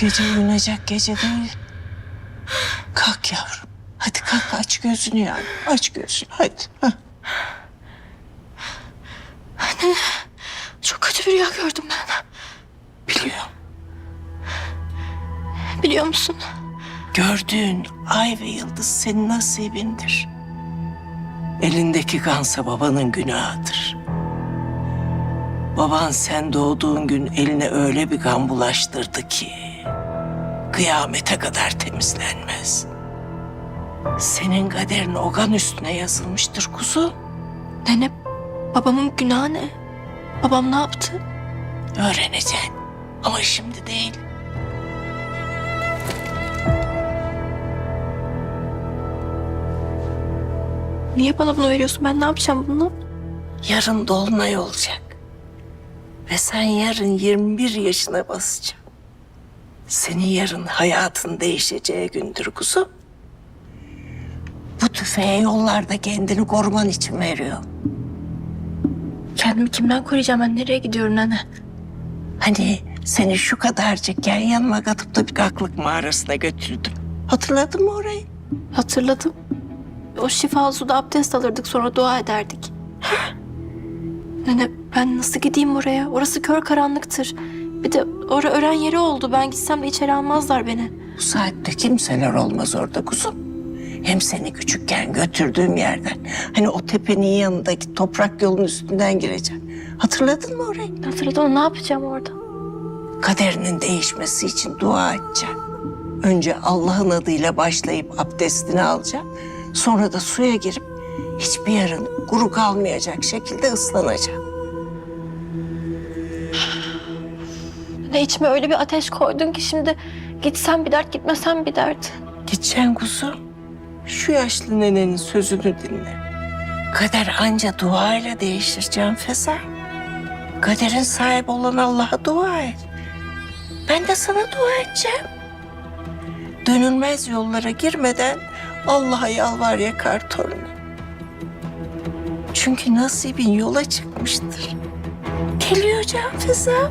gece uyunacak gece değil. Kalk yavrum. Hadi kalk aç gözünü yani. Aç gözünü hadi. Hah. Çok kötü bir rüya gördüm ben. Biliyorum. Biliyor musun? Gördüğün ay ve yıldız senin nasibindir. Elindeki kansa babanın günahıdır. Baban sen doğduğun gün eline öyle bir kan bulaştırdı ki... ...kıyamete kadar temizlenmez. Senin kaderin o kan üstüne yazılmıştır kuzu. Nene babamın günahı ne? Babam ne yaptı? Öğreneceksin. Ama şimdi değil. Niye bana bunu veriyorsun? Ben ne yapacağım bunu? Yarın dolunay olacak. Ve sen yarın 21 yaşına basacaksın. Senin yarın hayatın değişeceği gündür kuzum. Bu tüfeği yollarda kendini koruman için veriyor. Kendimi kimden koruyacağım? Ben nereye gidiyorum nene? Hani seni şu kadarcıkken yanıma katıp da bir kaklık mağarasına götürdüm. Hatırladın mı orayı? Hatırladım. O şifalı suda abdest alırdık sonra dua ederdik. Nene ben nasıl gideyim oraya? Orası kör karanlıktır. Bir de orası öğren yeri oldu. Ben gitsem de içeri almazlar beni. Bu saatte kimseler olmaz orada kuzum. Hem seni küçükken götürdüğüm yerden. Hani o tepenin yanındaki toprak yolun üstünden gireceksin. Hatırladın mı orayı? Hatırladım ne yapacağım orada? Kaderinin değişmesi için dua edeceksin. Önce Allah'ın adıyla başlayıp abdestini alacaksın. Sonra da suya girip hiçbir yerin kuru kalmayacak şekilde ıslanacaksın. Ne içime öyle bir ateş koydun ki şimdi gitsem bir dert gitmesem bir dert. Gideceksin kuzum. Şu yaşlı nenenin sözünü dinle. Kader anca duayla değişir Can Feza. Kaderin sahibi olan Allah'a dua et. Ben de sana dua edeceğim. Dönülmez yollara girmeden Allah'a yalvar yakar torunum. Çünkü nasibin yola çıkmıştır. Geliyor Can Feza.